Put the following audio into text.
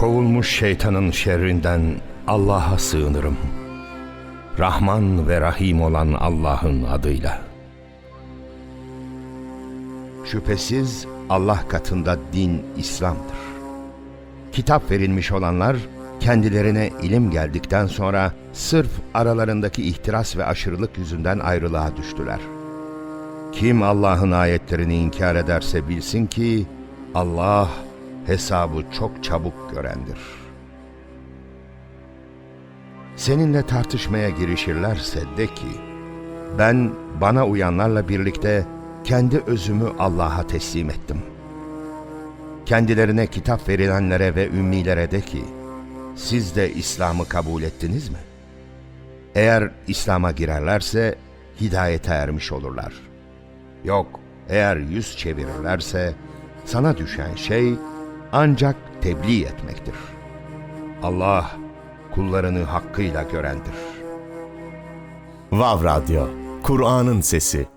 Kovulmuş şeytanın şerrinden Allah'a sığınırım. Rahman ve Rahim olan Allah'ın adıyla. Şüphesiz Allah katında din İslam'dır. Kitap verilmiş olanlar kendilerine ilim geldikten sonra sırf aralarındaki ihtiras ve aşırılık yüzünden ayrılığa düştüler. Kim Allah'ın ayetlerini inkar ederse bilsin ki Allah hesabı çok çabuk görendir. Seninle tartışmaya girişirlerse de ki, ben bana uyanlarla birlikte kendi özümü Allah'a teslim ettim. Kendilerine kitap verilenlere ve ümmilere de ki, siz de İslam'ı kabul ettiniz mi? Eğer İslam'a girerlerse hidayete ermiş olurlar. Yok, eğer yüz çevirirlerse sana düşen şey ancak tebliğ etmektir. Allah kullarını hakkıyla görendir. Vav Radyo, Kur'an'ın sesi.